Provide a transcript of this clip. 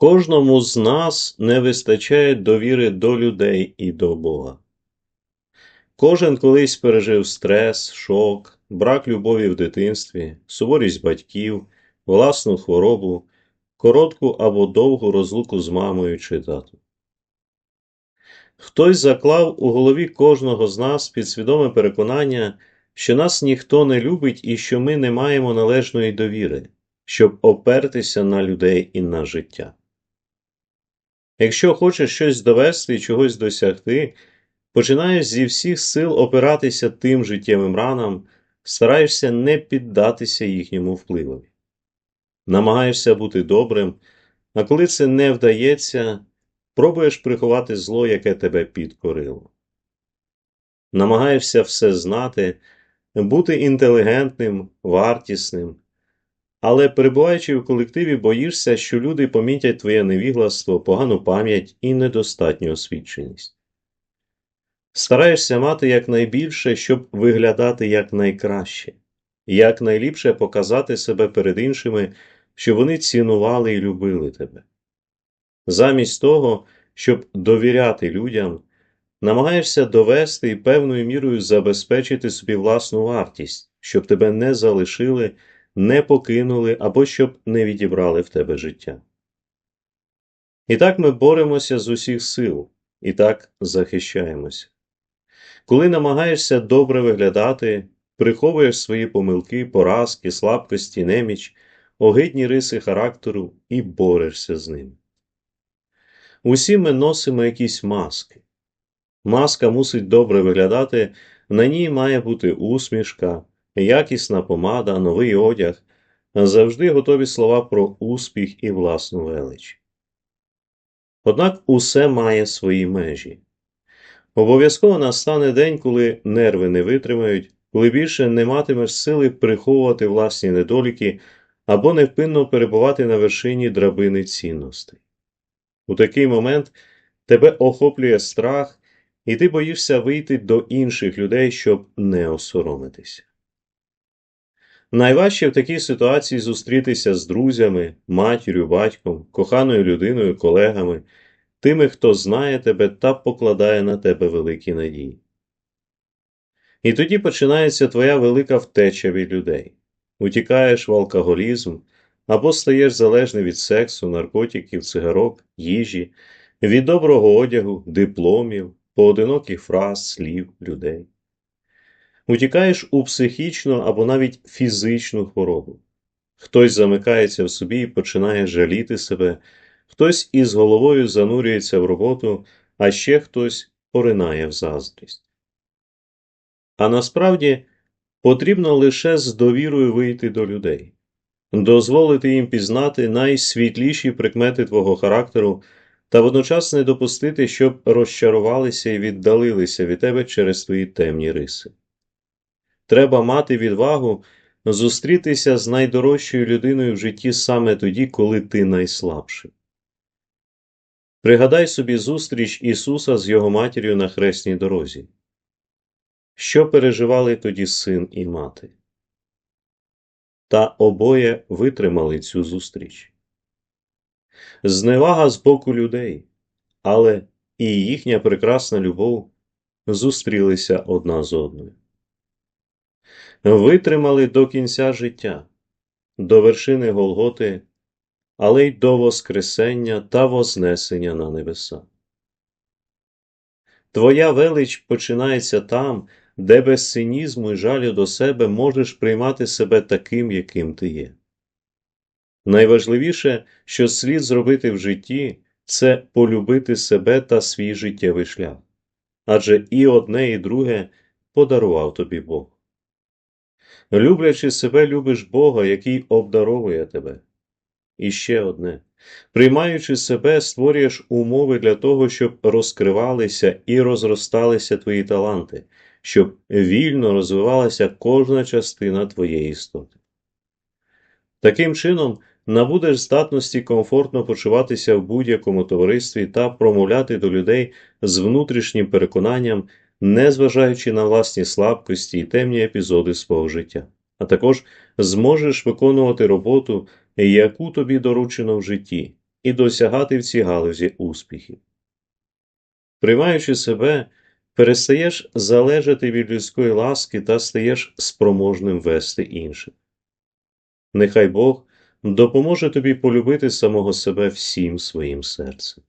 Кожному з нас не вистачає довіри до людей і до Бога. Кожен колись пережив стрес, шок, брак любові в дитинстві, суворість батьків, власну хворобу, коротку або довгу розлуку з мамою чи татом. Хтось заклав у голові кожного з нас підсвідоме переконання, що нас ніхто не любить і що ми не маємо належної довіри, щоб опертися на людей і на життя. Якщо хочеш щось довести і чогось досягти, починаєш зі всіх сил опиратися тим життєвим ранам, стараєшся не піддатися їхньому впливові. Намагаєшся бути добрим, а коли це не вдається, пробуєш приховати зло, яке тебе підкорило. Намагаєшся все знати, бути інтелігентним, вартісним, але перебуваючи в колективі, боїшся, що люди помітять твоє невігластво, погану пам'ять і недостатню освіченість. Стараєшся мати якнайбільше, щоб виглядати якнайкраще, якнайліпше показати себе перед іншими, щоб вони цінували і любили тебе. Замість того, щоб довіряти людям, намагаєшся довести і певною мірою забезпечити собі власну вартість, щоб тебе не залишили не покинули або щоб не відібрали в тебе життя. І так ми боремося з усіх сил, і так захищаємося. Коли намагаєшся добре виглядати, приховуєш свої помилки, поразки, слабкості, неміч, огидні риси характеру і борешся з ними. Усі ми носимо якісь маски. Маска мусить добре виглядати, на ній має бути усмішка, якісна помада, новий одяг, завжди готові слова про успіх і власну велич. Однак усе має свої межі. Обов'язково настане день, коли нерви не витримають, коли більше не матимеш сили приховувати власні недоліки або невпинно перебувати на вершині драбини цінностей. У такий момент тебе охоплює страх, і ти боїшся вийти до інших людей, щоб не осоромитися. Найважче в такій ситуації зустрітися з друзями, матір'ю, батьком, коханою людиною, колегами, тими, хто знає тебе та покладає на тебе великі надії. І тоді починається твоя велика втеча від людей. Утікаєш в алкоголізм або стаєш залежний від сексу, наркотиків, цигарок, їжі, від доброго одягу, дипломів, поодиноких фраз, слів, людей утікаєш у психічну або навіть фізичну хворобу. Хтось замикається в собі і починає жаліти себе, хтось із головою занурюється в роботу, а ще хтось поринає в заздрість. А насправді потрібно лише з довірою вийти до людей, дозволити їм пізнати найсвітліші прикмети твого характеру та водночас не допустити, щоб розчарувалися і віддалилися від тебе через твої темні риси. Треба мати відвагу зустрітися з найдорожчою людиною в житті саме тоді, коли ти найслабший. Пригадай собі зустріч Ісуса з Його матір'ю на хресній дорозі. Що переживали тоді син і мати? Та обоє витримали цю зустріч. Зневага з боку людей, але і їхня прекрасна любов зустрілися одна з одною витримали до кінця життя, до вершини Голготи, але й до Воскресення та Вознесення на небеса. Твоя велич починається там, де без цинізму і жалю до себе можеш приймати себе таким, яким ти є. Найважливіше, що слід зробити в житті, це полюбити себе та свій життєвий шлях адже і одне, і друге подарував тобі Бог. Люблячи себе, любиш Бога, який обдаровує тебе. І ще одне. Приймаючи себе, створюєш умови для того, щоб розкривалися і розросталися твої таланти, щоб вільно розвивалася кожна частина твоєї істоти. Таким чином, набудеш здатності комфортно почуватися в будь-якому товаристві та промовляти до людей з внутрішнім переконанням незважаючи на власні слабкості і темні епізоди свого життя, а також зможеш виконувати роботу, яку тобі доручено в житті, і досягати в цій галузі успіхів. Приймаючи себе, перестаєш залежати від людської ласки та стаєш спроможним вести інших. Нехай Бог допоможе тобі полюбити самого себе всім своїм серцем.